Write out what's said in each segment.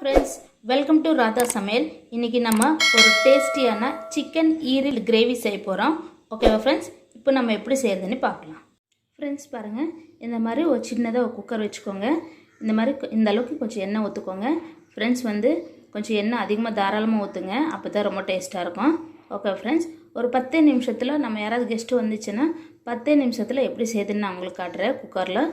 Friends welcome to Radha சமையல் இன்றைக்கி நம்ம ஒரு டேஸ்டியான சிக்கன் ஈரில் கிரேவி செய்ய போகிறோம் ஓகேவா ஃப்ரெண்ட்ஸ் இப்போ நம்ம எப்படி செய்கிறதுன்னு பார்க்கலாம். ஃப்ரெண்ட்ஸ் பாருங்கள் இந்த மாதிரி ஒரு சின்னதாக ஒரு குக்கர் வச்சுக்கோங்க. இந்த மாதிரி இந்த அளவுக்கு கொஞ்சம் எண்ணெய் ஊற்றுக்கோங்க ஃப்ரெண்ட்ஸ் வந்து கொஞ்சம் எண்ணெய் அதிகமாக தாராளமாக ஊற்றுங்க அப்போ தான் ரொம்ப டேஸ்ட்டாக இருக்கும். ஓகே ஃப்ரெண்ட்ஸ் ஒரு பத்தே நிமிஷத்தில் நம்ம யாராவது கெஸ்ட்டு வந்துச்சுன்னா பத்தே நிமிஷத்தில் எப்படி செய்யுதுன்னு நான் உங்களுக்கு காட்டுறேன் குக்கரில்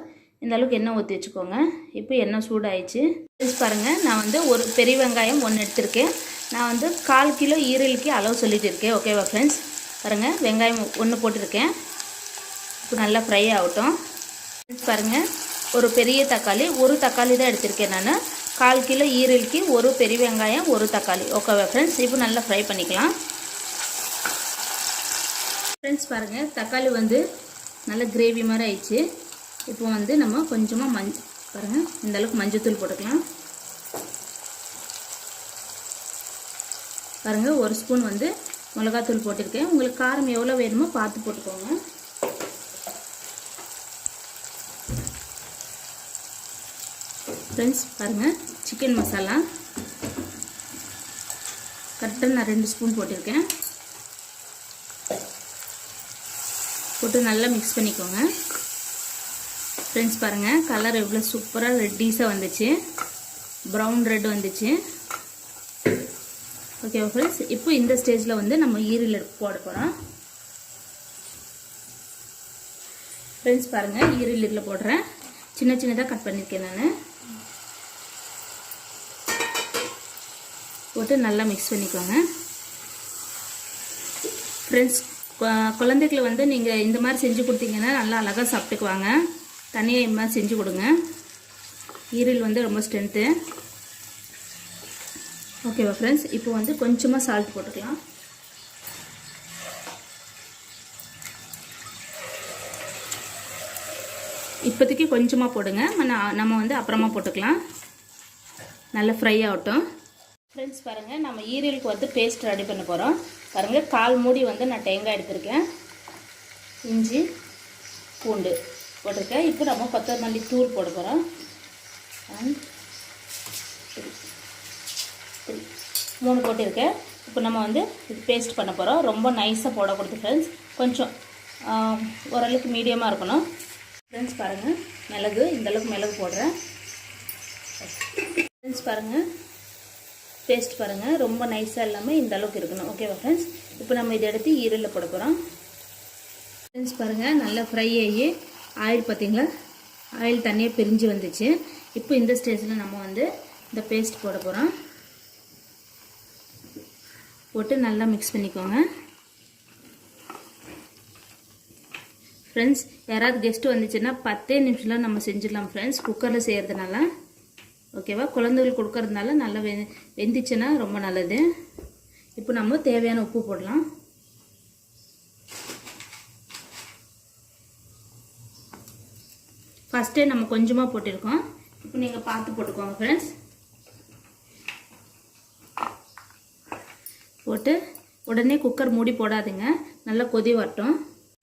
இந்த அளவுக்கு எண்ணெய் ஊற்றி வச்சுக்கோங்க. இப்போ எண்ணெய் சூடாயிடுச்சு. ஃப்ரெண்ட்ஸ் பாருங்கள் நான் வந்து ஒரு பெரிய வெங்காயம் ஒன்று எடுத்திருக்கேன். நான் வந்து கால் கிலோ ஈரலுக்கு அளவு சொல்லிட்டு இருக்கேன். ஓகேவா ஃப்ரெண்ட்ஸ் பாருங்கள் வெங்காயம் ஒன்று போட்டிருக்கேன். இப்போ நல்லா ஃப்ரை ஆகட்டும். ஃப்ரெண்ட்ஸ் பாருங்கள் ஒரு பெரிய தக்காளி ஒரு தக்காளி தான் எடுத்திருக்கேன் நான். கால் கிலோ ஈரலுக்கு ஒரு பெரிய வெங்காயம் ஒரு தக்காளி. ஓகேவா ஃப்ரெண்ட்ஸ் இப்போ நல்லா ஃப்ரை பண்ணிக்கலாம். ஃப்ரெண்ட்ஸ் பாருங்கள் தக்காளி வந்து நல்ல கிரேவி மாதிரி ஆயிடுச்சு. இப்போ வந்து நம்ம கொஞ்சமாக மஞ் பாருங்கள் இந்த அளவுக்கு மஞ்சத்தூள் போட்டுக்கலாம். பாருங்கள் ஒரு ஸ்பூன் வந்து மிளகாத்தூள் போட்டிருக்கேன். உங்களுக்கு காரம் எவ்வளோ வேணுமோ பார்த்து போட்டுக்கோங்க. ஃப்ரெண்ட்ஸ் பாருங்கள் சிக்கன் மசாலா கரெக்டாக நான் ரெண்டு ஸ்பூன் போட்டிருக்கேன். போட்டு நல்லா மிக்ஸ் பண்ணிக்கோங்க. ஃப்ரெண்ட்ஸ் பாருங்கள் கலர் எவ்வளோ சூப்பராக ரெட்டீஸாக வந்துச்சு. ப்ரௌன் ரெட் வந்துச்சு. ஓகேவா ஃப்ரெண்ட்ஸ் இப்போ இந்த ஸ்டேஜில் வந்து நம்ம ஈரில் போட போகிறோம் ஃப்ரெண்ட்ஸ் பாருங்கள் ஈரில் இதில் போடுறேன். சின்ன சின்னதாக கட் பண்ணியிருக்கேன் நான். போட்டு நல்லா மிக்ஸ் பண்ணிக்கோங்க. ஃப்ரெண்ட்ஸ் குழந்தைகளை வந்து நீங்கள் இந்த மாதிரி செஞ்சு கொடுத்தீங்கன்னா நல்லா அழகாக சாப்பிட்டுக்குவாங்க. தனியாக மாதிரி செஞ்சு கொடுங்க. ஈரல் வந்து ரொம்ப ஸ்ட்ரென்த்து ஓகேவா ஃப்ரெண்ட்ஸ் இப்போ வந்து கொஞ்சமாக சால்ட் போட்டுக்கலாம். இப்போதைக்கு கொஞ்சமாக போடுங்க. நம்ம வந்து அப்புறமா போட்டுக்கலாம். நல்லா ஃப்ரை ஆகட்டும். ஃப்ரெண்ட்ஸ் பாருங்கள் நம்ம ஈரலுக்கு வந்து பேஸ்ட் ரெடி பண்ண போகிறோம் பாருங்கள் கால் மூடி வந்து நான் தேங்காய் எடுத்திருக்கேன். இஞ்சி பூண்டு. போட்டிருக்கேன். இப்போ நம்ம கொத்தமல்லி தூள் போட போகிறோம் மூணு போட்டிருக்கேன். இப்போ நம்ம வந்து இது பேஸ்ட் பண்ண போகிறோம் ரொம்ப நைஸாக போடக்கூடாது ஃப்ரெண்ட்ஸ் கொஞ்சம் ஓரளவுக்கு மீடியமாக இருக்கணும். ஃப்ரெண்ட்ஸ் பாருங்கள் மிளகு இந்தளவுக்கு மிளகு போடுறேன். ஃப்ரெண்ட்ஸ் பாருங்கள் பேஸ்ட் பாருங்கள் ரொம்ப நைஸாக இல்லாமல் இந்த அளவுக்கு இருக்கணும். ஓகேவா ஃப்ரெண்ட்ஸ் இப்போ நம்ம இதை எடுத்து ஈரலில் போட போகிறோம் ஃப்ரெண்ட்ஸ் பாருங்கள் நல்லா ஃப்ரை ஆகி ஆயில் பார்த்தீங்களா? ஆயில் தனியாக பிரிஞ்சு வந்துச்சு. இப்போ இந்த ஸ்டேஜில் நம்ம வந்து இந்த பேஸ்ட் போட போகிறோம் போட்டு நல்லா மிக்ஸ் பண்ணிக்கோங்க. ஃப்ரெண்ட்ஸ் யாராவது கெஸ்ட்டு வந்துச்சுன்னா பத்தே நிமிஷம்லாம் நம்ம செஞ்சிடலாம் ஃப்ரெண்ட்ஸ் குக்கரில் செய்கிறதுனால ஓகேவா குழந்தைகளுக்கு கொடுக்கறதுனால நல்லா வெ வெந்துச்சுன்னா ரொம்ப நல்லது. இப்போ நம்ம தேவையான உப்பு போடலாம். ஃபஸ்ட்டே நம்ம கொஞ்சமாக போட்டிருக்கோம். இப்போ நீங்கள் பார்த்து போட்டுக்கோங்க ஃப்ரெண்ட்ஸ் போட்டு உடனே குக்கர் மூடி போடாதீங்க. நல்லா கொதி வரட்டும்.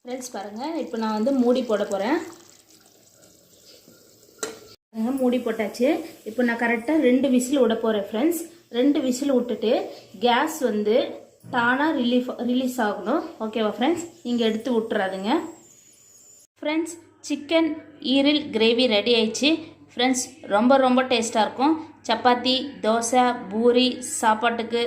ஃப்ரெண்ட்ஸ் பாருங்கள் இப்போ நான் வந்து மூடி போட போகிறேன் மூடி போட்டாச்சு. இப்போ நான் கரெக்டாக ரெண்டு விசில் விட போகிறேன் ஃப்ரெண்ட்ஸ் ரெண்டு விசில் விட்டுட்டு கேஸ் வந்து தானாக ரிலீஃப் ரிலீஸ் ஆகணும். ஓகேவா ஃப்ரெண்ட்ஸ் நீங்கள் எடுத்து விட்டுறாதுங்க. ஃப்ரெண்ட்ஸ் சிக்கன் ஈரில் கிரேவி ரெடி ஆயிடுச்சு. ஃப்ரெண்ட்ஸ் ரொம்ப ரொம்ப டேஸ்ட்டாக இருக்கும். சப்பாத்தி தோசை பூரி சாப்பாட்டுக்கு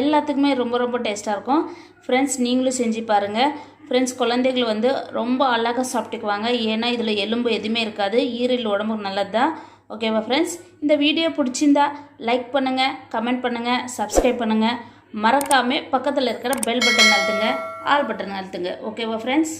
எல்லாத்துக்குமே ரொம்ப ரொம்ப டேஸ்ட்டாக இருக்கும். ஃப்ரெண்ட்ஸ் நீங்களும் செஞ்சு பாருங்கள் ஃப்ரெண்ட்ஸ் குழந்தைகள் வந்து ரொம்ப அழகாக சாப்பிட்டுக்குவாங்க. ஏன்னா இதில் எலும்பு எதுவுமே இருக்காது. ஈரில் உடம்புக்கு நல்லது தான் ஓகேவா ஃப்ரெண்ட்ஸ் இந்த வீடியோ பிடிச்சிருந்தா லைக் பண்ணுங்கள் கமெண்ட் பண்ணுங்கள் சப்ஸ்கிரைப் பண்ணுங்கள் மறக்காமல் பக்கத்தில் இருக்கிற பெல் பட்டன் அழுத்துங்க ஆல் பட்டன் அழுத்துங்க. ஓகேவா ஃப்ரெண்ட்ஸ்